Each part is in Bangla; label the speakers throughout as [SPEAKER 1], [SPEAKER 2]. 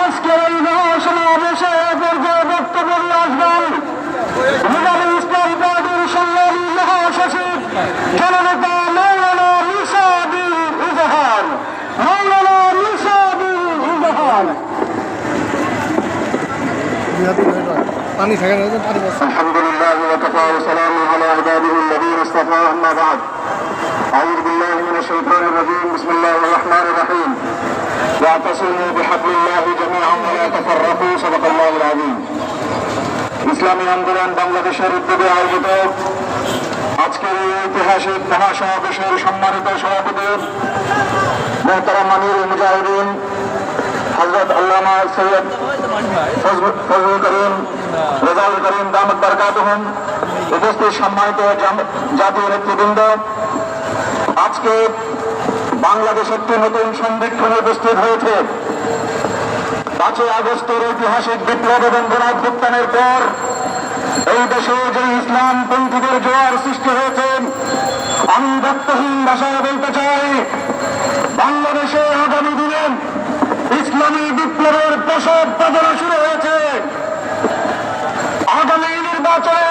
[SPEAKER 1] আজকের এই মহাসমাবেশে পর্যায়ে বক্তব্য নিয়ে আসবেন হিলাল ইসলাম পার্টির সংগ্রামী মহাসচিব জননেতা মৌলানা নিশাবি ইজাহার মৌলানা নিশাবি ইজাহার
[SPEAKER 2] পানি থাকে না পানি বসে
[SPEAKER 1] الحمد لله وكفى وسلام على عباده الذين اصطفى اما بعد اعوذ بالله من الشيطان الرجيم بسم الله الرحمن الرحيم واعتصموا بحبل الله ইসলামী আন্দোলন বাংলাদেশের উদ্যোগে আয়োজিত আজকের এই ঐতিহাসিক মহাসমাবেশের সম্মানিত সভাপতি মোহতারা মানির মুজাহিদিন হজরত আল্লামা সৈয়দ উপস্থিত সম্মানিত জাতীয় নেতৃবৃন্দ। আজকে বাংলাদেশ একটি নতুন সন্ধিক্ষণে উপস্থিত হয়েছে। পাঁচই আগস্টের ঐতিহাসিক বিপ্লব এবং গণাভ্যুত্থানের পর এই দেশে যে ইসলাম পন্থীদের জোয়ার সৃষ্টি হয়েছে, আমি ব্যক্তহীন ভাষায় বলতে চাই, বাংলাদেশে আগামী দিনে ইসলামী বিপ্লবের প্রসব পাজনা শুরু হয়েছে। আগামী নির্বাচনে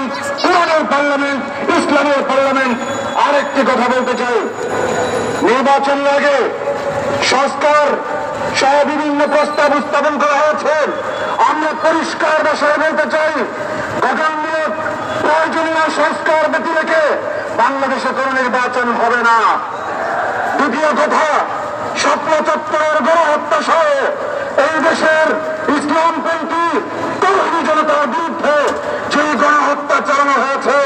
[SPEAKER 1] ইসলামের পার্লামেন্ট আরেকটি কথা বলতে চাই। নির্বাচন আগে সংস্কার সহ বিভিন্ন প্রস্তাব উত্থাপন করা হয়েছে। আমরা পরিষ্কার ভাষায় বলতে চাই, গঠনমূলক প্রয়োজনীয় সংস্কার ব্যতি রেখে বাংলাদেশে কোনো নির্বাচন হবে না। দ্বিতীয় কথা স্বপ্ন চত্বরের গণহত্যা সহ এই দেশের ইসলামপন্থী তরুণী জনতার বিরুদ্ধে যে গণহত্যা চালানো হয়েছে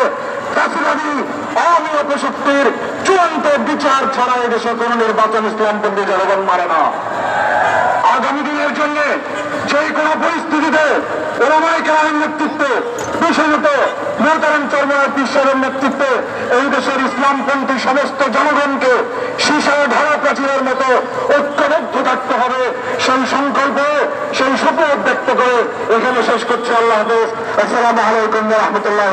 [SPEAKER 1] ফ্যাসিবাদী বিচার ছাড়া এই দেশে কোন নির্বাচন ইসলামপন্থী জনগণ মারে না। আগামী দিনের জন্য যে কোনো পরিস্থিতিতে ওলামাই কেরামের নেতৃত্বে, বিশেষত নেতৃত্বে এই দেশের ইসলামপন্থী সমস্ত জনগণকে সীসা ধারা প্রাচীরের মতো ঐক্যবদ্ধ থাকতে হবে। সেই সংকল্প, সেই শপথ ব্যক্ত করে এখানে শেষ করছে। আল্লাহ হাফেজ। আসসালামু আলাইকুম রহমতুল্লাহ